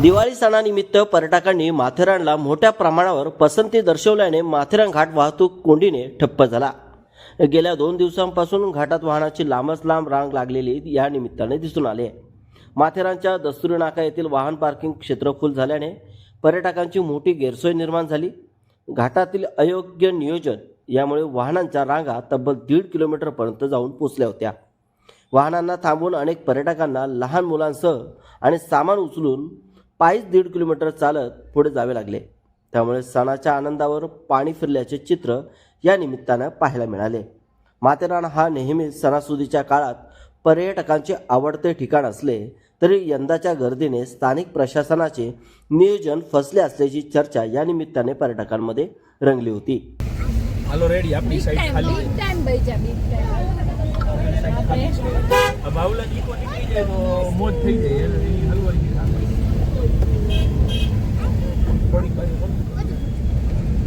दिवाळी सणानिमित्त पर्यटकांनी माथेरानला मोठ्या प्रमाणावर पसंती दर्शवल्याने माथेरान घाट वाहतूक कोंडीने ठप्प झाला. गेल्या दोन दिवसांपासून घाटात वाहनाची लांबच लांब रांग लागलेली या निमित्ताने दिसून आले. माथेरानच्या दस्तुरी नाका येथील वाहन पार्किंग क्षेत्र फुल झाल्याने पर्यटकांची मोठी गैरसोय निर्माण झाली. घाटातील अयोग्य नियोजन यामुळे वाहनांच्या रांगा तब्बल दीड किलोमीटरपर्यंत जाऊन पोचल्या होत्या. वाहनांना थांबवून अनेक पर्यटकांना लहान मुलांसह आणि सामान उचलून पायीच दीड किलोमीटर चालत पुढे जावे लागले. त्यामुळे सणाच्या आनंदावर पाणी फिरल्याचे चित्र या निमित्तानं पाहायला मिळाले. माथेरान हा नेहमी सणासुदीच्या काळात पर्यटकांचे आवडते ठिकाण असले तरी यंदाच्या गर्दीने स्थानिक प्रशासनाचे नियोजन फसले असल्याची चर्चा या निमित्ताने पर्यटकांमध्ये रंगली होती.